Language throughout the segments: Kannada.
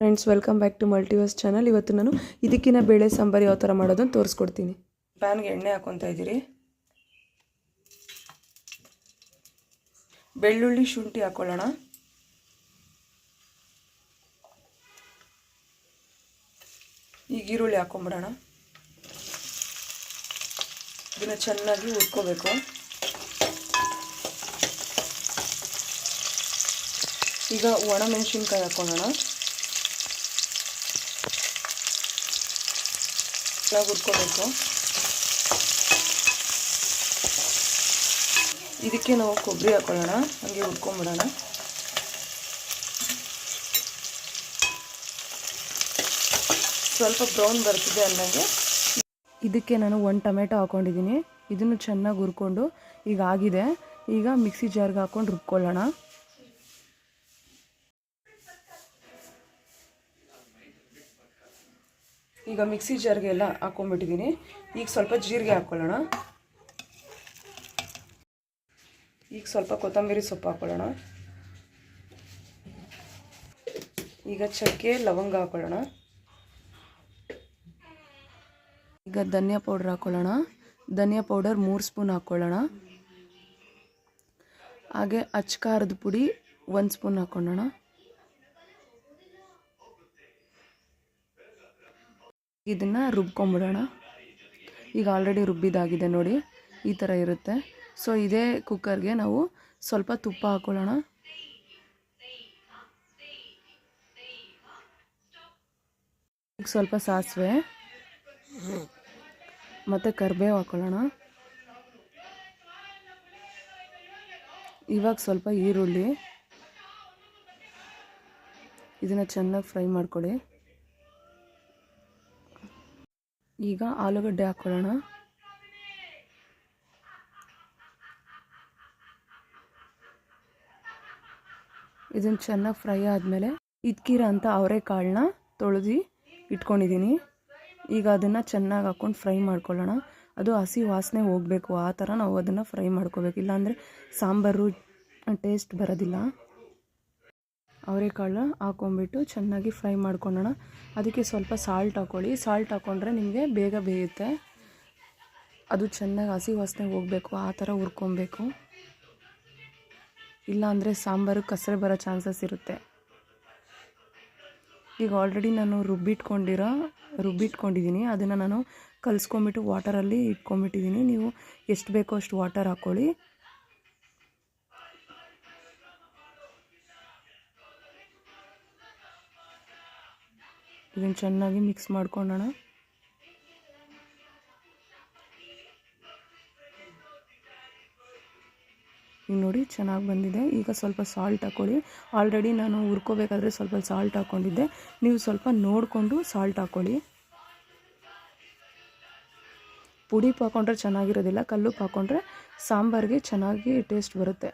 Friends welcome back to multiverse channel ಇವತ್ತು ನಾನು ಇದಕ್ಕಿನ ಬೇಳೆ ಸಾಂಬಾರು ಯಾವ ಥರ ಮಾಡೋದನ್ನು ತೋರಿಸ್ಕೊಡ್ತೀನಿ. ಪ್ಯಾನ್ಗೆ ಎಣ್ಣೆ ಹಾಕೊತಾ ಇದ್ದೀರಿ. ಬೆಳ್ಳುಳ್ಳಿ ಶುಂಠಿ ಹಾಕೊಳ್ಳೋಣ. ಈಗ ಈರುಳ್ಳಿ ಹಾಕೊಂಬಿಡೋಣ. ಇದನ್ನು ಚೆನ್ನಾಗಿ ಹುರ್ಕೋಬೇಕು. ಈಗ ಒಣ ಮೆಣಸಿನ್ಕಾಯಿ ಹಾಕೊಳ್ಳೋಣ. ಚೆನ್ನಾಗಿ ಹುರ್ಕೊಬೇಕು. ಇದಕ್ಕೆ ನಾವು ಕೊಬ್ಬರಿ ಹಾಕೊಳ್ಳೋಣ, ಹಾಗೆ ಹುರ್ಕೊಂಬಿಡೋಣ. ಸ್ವಲ್ಪ ಬ್ರೌನ್ ಬರ್ತಿದೆ ಅನ್ನಂಗೆ ಇದಕ್ಕೆ ನಾನು ಒಂದು ಟೊಮೆಟೊ ಹಾಕೊಂಡಿದ್ದೀನಿ. ಇದನ್ನು ಚೆನ್ನಾಗಿ ಹುರ್ಕೊಂಡು ಈಗ ಆಗಿದೆ. ಈಗ ಮಿಕ್ಸಿ ಜಾರ್ಗೆ ಹಾಕೊಂಡು ರುಬ್ಕೊಳ್ಳೋಣ. ಈಗ ಮಿಕ್ಸಿ ಜಾರ್ಗೆ ಎಲ್ಲ ಹಾಕೊಂಡ್ಬಿಟ್ಟಿದ್ದೀನಿ. ಈಗ ಸ್ವಲ್ಪ ಜೀರಿಗೆ ಹಾಕ್ಕೊಳ್ಳೋಣ ಈಗ ಸ್ವಲ್ಪ ಕೊತ್ತಂಬರಿ ಸೊಪ್ಪು ಹಾಕ್ಕೊಳ್ಳೋಣ ಈಗ ಚಕ್ಕೆ, ಲವಂಗ ಹಾಕ್ಕೊಳ್ಳೋಣ ಈಗ ಧನಿಯಾ ಪೌಡ್ರ್ ಹಾಕ್ಕೊಳ್ಳೋಣ ಧನಿಯಾ ಪೌಡರ್ ಮೂರು ಸ್ಪೂನ್ ಹಾಕ್ಕೊಳ್ಳೋಣ ಹಾಗೆ ಅಚ್ಕಾರದ ಪುಡಿ ಒಂದು ಸ್ಪೂನ್ ಹಾಕ್ಕೊಳ್ಳೋಣ ಇದನ್ನು ರುಬ್ಕೊಂಬಿಡೋಣ. ಈಗ ಆಲ್ರೆಡಿ ರುಬ್ಬಿದಾಗಿದೆ ನೋಡಿ, ಈ ಥರ ಇರುತ್ತೆ. ಸೊ ಇದೇ ಕುಕ್ಕರ್ಗೆ ನಾವು ಸ್ವಲ್ಪ ತುಪ್ಪ ಹಾಕ್ಕೊಳ್ಳೋಣ ಈಗ ಸ್ವಲ್ಪ ಸಾಸಿವೆ, ಮತ್ತು ಕರಿಬೇವು ಹಾಕ್ಕೊಳ್ಳೋಣ ಇವಾಗ ಸ್ವಲ್ಪ ಈರುಳ್ಳಿ. ಇದನ್ನು ಚೆನ್ನಾಗಿ ಫ್ರೈ ಮಾಡ್ಕೊಳ್ಳಿ ಈಗ ಆಲೂಗಡ್ಡೆ ಹಾಕ್ಕೊಳ್ಳೋಣ. ಇದನ್ನು ಚೆನ್ನಾಗಿ ಫ್ರೈ ಆದಮೇಲೆ ಇದ್ಕೀರ ಅಂತ ಅವರೆಕಾಳನ್ನ ತೊಳೆದು ಇಟ್ಕೊಂಡಿದ್ದೀನಿ. ಈಗ ಅದನ್ನು ಚೆನ್ನಾಗಿ ಹಾಕ್ಕೊಂಡು ಫ್ರೈ ಮಾಡ್ಕೊಳ್ಳೋಣ. ಅದು ಹಸಿ ವಾಸನೆ ಹೋಗಬೇಕು. ಆ ಥರ ನಾವು ಅದನ್ನು ಫ್ರೈ ಮಾಡ್ಕೋಬೇಕು. ಇಲ್ಲಾಂದರೆ ಸಾಂಬಾರು, ಟೇಸ್ಟ್ ಬರೋದಿಲ್ಲ. ಅವರೆಕಾಳು ಹಾಕ್ಕೊಂಬಿಟ್ಟು ಚೆನ್ನಾಗಿ ಫ್ರೈ ಮಾಡ್ಕೊಳ್ಳೋಣ ಅದಕ್ಕೆ ಸ್ವಲ್ಪ ಸಾಲ್ಟ್ ಹಾಕ್ಕೊಳ್ಳಿ ಸಾಲ್ಟ್ ಹಾಕ್ಕೊಂಡ್ರೆ ನಿಮಗೆ ಬೇಗ ಬೇಯುತ್ತೆ. ಅದು ಚೆನ್ನಾಗಿ ಹಸಿ ವಾಸನೆ ಹೋಗಬೇಕು. ಆ ಥರ ಹುರ್ಕೊಬೇಕು. ಇಲ್ಲಾಂದರೆ ಸಾಂಬಾರು ಕಸರೆ ಬರೋ ಚಾನ್ಸಸ್ ಇರುತ್ತೆ. ಈಗ ಆಲ್ರೆಡಿ ನಾನು ರುಬ್ಬಿಟ್ಕೊಂಡಿರೋ ರುಬ್ಬಿಟ್ಕೊಂಡಿದ್ದೀನಿ ಅದನ್ನು ನಾನು ಕಲಿಸ್ಕೊಂಬಿಟ್ಟು ವಾಟರಲ್ಲಿ ಇಟ್ಕೊಂಬಿಟ್ಟಿದ್ದೀನಿ ನೀವು ಎಷ್ಟು ಬೇಕೋ ಅಷ್ಟು ವಾಟರ್ ಹಾಕ್ಕೊಳ್ಳಿ ಇದನ್ನು ಚೆನ್ನಾಗಿ ಮಿಕ್ಸ್ ಮಾಡ್ಕೊಳ್ಳೋಣ ಈಗ ನೋಡಿ ಚೆನ್ನಾಗಿ ಬಂದಿದೆ. ಈಗ ಸ್ವಲ್ಪ ಸಾಲ್ಟ್ ಹಾಕ್ಕೊಳ್ಳಿ ಆಲ್ರೆಡಿ ನಾನು ಹುರ್ಕೋಬೇಕಾದ್ರೆ ಸ್ವಲ್ಪ ಸಾಲ್ಟ್ ಹಾಕ್ಕೊಂಡಿದ್ದೆ ನೀವು ಸ್ವಲ್ಪ ನೋಡಿಕೊಂಡು ಸಾಲ್ಟ್ ಹಾಕ್ಕೊಳ್ಳಿ ಪುಡಿ ಹಾಕೊಂಡ್ರೆ ಚೆನ್ನಾಗಿರೋದಿಲ್ಲ. ಕಲ್ಲು ಹಾಕೊಂಡ್ರೆ ಸಾಂಬಾರಿಗೆ ಚೆನ್ನಾಗಿ ಟೇಸ್ಟ್ ಬರುತ್ತೆ.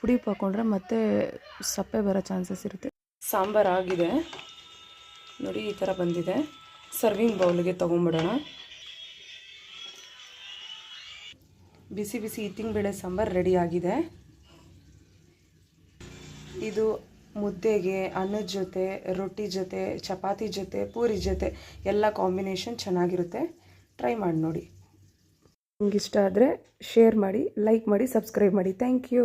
ಪುಡಿ ಹಾಕೊಂಡ್ರೆ ಮತ್ತೆ ಸಪ್ಪೆ ಬರೋ ಚಾನ್ಸಸ್ ಇರುತ್ತೆ. ಸಾಂಬಾರು ಆಗಿದೆ. ನೋಡಿ, ಈ ಥರ ಬಂದಿದೆ. ಸರ್ವಿಂಗ್ ಬೌಲ್ಗೆ ತೊಗೊಂಬಿಡೋಣ ಬಿಸಿ ಬಿಸಿ ಇತ್ತಿಂಗ್ಬೇಳೆ ಸಾಂಬಾರು ಆಗಿದೆ. ಇದು ಮುದ್ದೆಗೆ, ಅನ್ನದ ಜೊತೆ, ರೊಟ್ಟಿ ಜೊತೆ, ಚಪಾತಿ ಜೊತೆ, ಪೂರಿ ಜೊತೆ, ಎಲ್ಲ ಕಾಂಬಿನೇಷನ್ ಚೆನ್ನಾಗಿರುತ್ತೆ. ಟ್ರೈ ಮಾಡಿ ನೋಡಿ. ನಿಮ್ಗೆ ಇಷ್ಟ ಆದರೆ ಶೇರ್ ಮಾಡಿ ಲೈಕ್ ಮಾಡಿ ಸಬ್ಸ್ಕ್ರೈಬ್ ಮಾಡಿ. Thank you